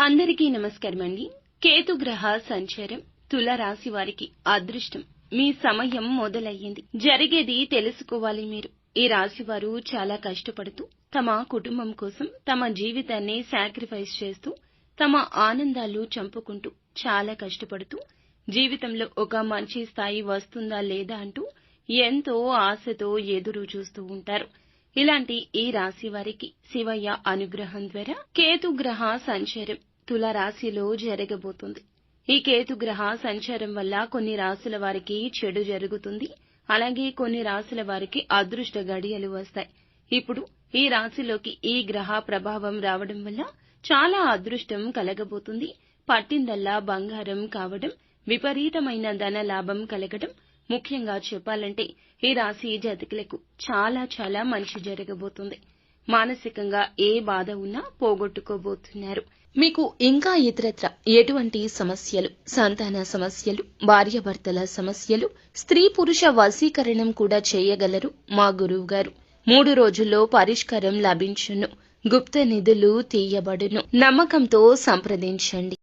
అందరికీ నమస్కారం అండి కేతు గ్రహ సంచారం తుల రాశి వారికి అదృష్టం. మీ సమయం మొదలయ్యింది. జరిగేది తెలుసుకోవాలి మీరు. ఈ రాశి వారు చాలా కష్టపడుతూ తమ కుటుంబం కోసం తమ జీవితాన్ని సాక్రిఫైస్ చేస్తూ తమ ఆనందాలు చంపుకుంటూ చాలా కష్టపడుతూ జీవితంలో ఒక మంచి స్థాయి వస్తుందా లేదా అంటూ ఎంతో ఆశతో ఎదురు చూస్తూ ఉంటారు. ఇలాంటి ఈ రాశి వారికి శివయ్య అనుగ్రహం ద్వారా కేతు గ్రహ సంచారం తుల రాశిలో జరగబోతుంది. ఈ కేతు గ్రహ సంచారం వల్ల కొన్ని రాశుల వారికి చెడు జరుగుతుంది. అలాగే కొన్ని రాశుల వారికి అదృష్ట గడియలు వస్తాయి. ఇప్పుడు ఈ రాశిలోకి ఈ గ్రహ ప్రభావం రావడం వల్ల చాలా అదృష్టం కలగబోతుంది. పట్టిందల్లా బంగారం కావడం విపరీతమైన ధన లాభం కలగడం. ముఖ్యంగా చెప్పాలంటే ఈ రాశి జాతకులకు చాలా చాలా మంచి జరగబోతుంది. మానసికంగా ఏ బాధ ఉన్నా పోగొట్టుకోబోతున్నారు. మీకు ఇంకా ఇతరత్ర ఎటువంటి సమస్యలు సంతాన సమస్యలు భార్యాభర్తల సమస్యలు స్త్రీ పురుష వశీకరణం కూడా చేయగలరు మా గురువు గారు. మూడు రోజుల్లో పరిష్కారం లభించును. గుప్త నిధులు తీయబడును. నమ్మకంతో సంప్రదించండి.